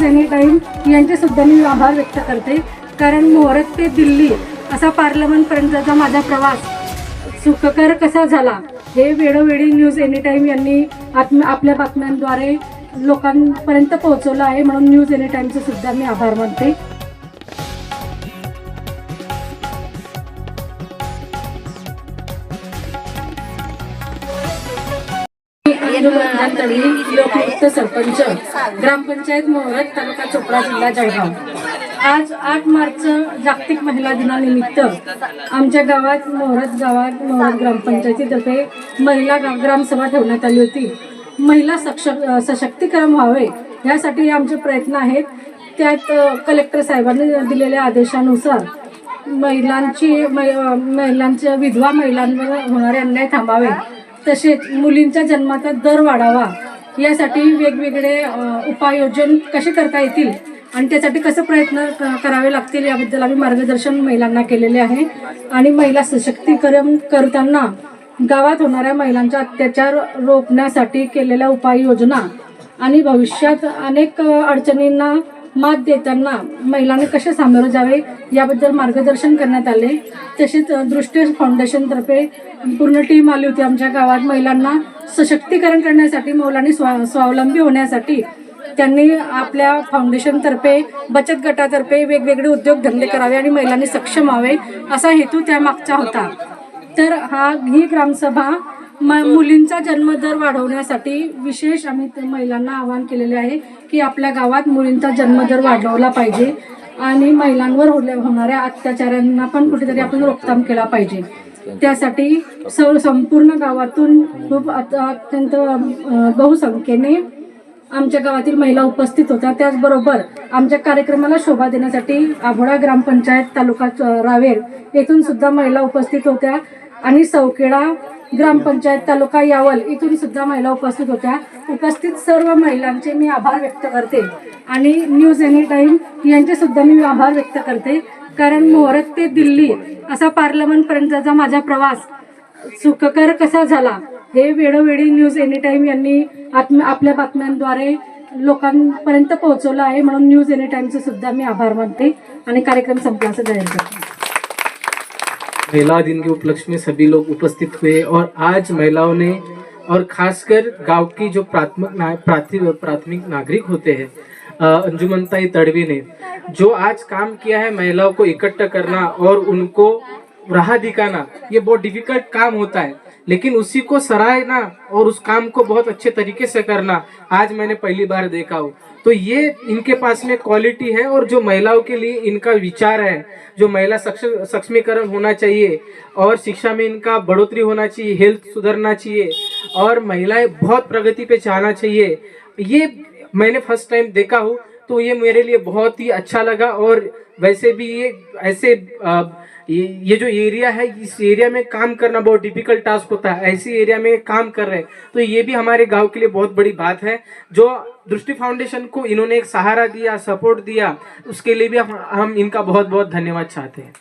News any time यांचेसुद्धा मी आभार व्यक्त करते. कारण मोहरत ते दिल्ली असा पार्लमेंटपर्यंतचा माझा प्रवास सुखकर कसा झाला हे वेळोवेळी न्यूज एनी टाईम यांनी आत्म आपल्या बातम्यांद्वारे लोकांपर्यंत पोहोचवलं आहे म्हणून न्यूज एनी टाईमचं सुद्धा मी आभार मानते. सरपंच ग्रामपंचायत मोहरत तालुका चोपडा जिल्हा जळगाव आज आठ मार्च जागतिक महिला दिनानिमित्त आमच्या गावात मोहरत गावात मोहरत ग्रामपंचायतीतर्फे महिला गा- ग्रामसभा ठेवण्यात आली होती महिला सक्ष सशक्तीकरण व्हावे यासाठी आमचे प्रयत्न आहेत त्यात कलेक्टर साहेबांनी दिलेल्या आदेशानुसार महिलांची मै- महिलांच्या विधवा महिलांवर होणारे अन्याय थांबावे तसेच मुलींच्या जन्माचा दर वाढावा यासाठी वेगवेगळे उपाययोजन कसे करता येतील आणि त्यासाठी कसं प्रयत्न क- करावे लागतील याबद्दल आम्ही मार्गदर्शन महिलांना केलेले आहे. आणि महिला सशक्तीकरण करताना गावात होणाऱ्या महिलांचा अत्याचार रोखण्यासाठी केलेल्या उपाययोजना आणि भविष्यात अनेक अडचणींना मात देताना महिलांनी कसे सामोरे जावे याबद्दल मार्गदर्शन करण्यात आले. तसेच दृष्टी फाउंडेशनतर्फे पूर्ण टीम आली होती आमच्या गावात. महिलांना सशक्तीकरण करण्यासाठी महिलांनी स्वा स्वावलंबी होण्यासाठी त्यांनी आपल्या फाउंडेशनतर्फे बचत गटातर्फे वेगवेगळे उद्योगधंदे करावे आणि महिलांनी सक्षम व्हावे असा हेतू त्यामागचा होता. तर हा ही ग्रामसभा मुलींचा जन्मदर वाढवण्यासाठी विशेष आम्ही त्या महिलांना आवाहन केलेले आहे की आपल्या गावात मुलींचा जन्मदर वाढवला पाहिजे आणि महिलांवर होणाऱ्या अत्याचारांना पण कुठेतरी आपण रोकथाम केला पाहिजे. त्यासाठी सर्व संपूर्ण गावातून खूप अत- अत्यंत बहुसंख्येने आमच्या गावातील महिला उपस्थित होत्या. त्याचबरोबर आमच्या कार्यक्रमाला शोभा देण्यासाठी आभोडा ग्रामपंचायत तालुका रावेर येथून सुद्धा महिला उपस्थित होत्या. आणि सौकेडा ग्रामपंचायत तालुका यावल इथून सुद्धा महिला उपस्थित होत्या. उपस्थित सर्व महिलांचे मी आभार व्यक्त करते. आणि न्यूज एनी टाईम यांचे सुद्धा मी आभार व्यक्त करते. कारण मोहरत ते दिल्ली असा पार्लमेंटपर्यंतचा माझा प्रवास सुखकर कसा झाला हे वेळोवेळी न्यूज एनी टाईम यांनी आत्म आपल्या बातम्यांद्वारे लोकांपर्यंत पोहोचवलं आहे. म्हणून न्यूज एनी टाईमचे सुद्धा मी आभार मानते. आणि कार्यक्रम संपला असं जाहीर करते. महिला दिन के उपलक्ष्य में सभी लोग उपस्थित हुए। और आज महिलाओं ने और खासकर गाँव की जो प्राथमिक ना, प्राथमिक नागरिक होते हैं अंजुमनताई तड़वी ने जो आज काम किया है महिलाओं को इकट्ठा करना और उनको राह दिखाना ये बहुत डिफ़िकल्ट काम होता है। लेकिन उसी को सराहना और उस काम को बहुत अच्छे तरीके से करना, आज मैंने पहली बार देखा हो। तो ये इनके पास में क्वालिटी है और जो महिलाओं के लिए इनका विचार है, जो महिला सक्षम सक्षमीकरण होना चाहिए और शिक्षा में इनका बढ़ोतरी होना चाहिए हेल्थ सुधरना चाहिए और महिलाएँ बहुत प्रगति पे जाना चाहिए, ये मैंने फ़र्स्ट टाइम देखा हूँ। तो ये मेरे लिए बहुत ही अच्छा लगा और वैसे भी ये ऐसे ये ये जो एरिया है, इस एरिया में काम करना बहुत डिफ़िकल्ट टास्क होता है। ऐसे एरिया में काम कर रहे हैं। तो ये भी हमारे गाँव के लिए बहुत बड़ी बात है। जो दृष्टि फाउंडेशन को इन्होंने एक सहारा दिया सपोर्ट दिया, उसके लिए भी हम हम इनका बहुत बहुत धन्यवाद चाहते हैं।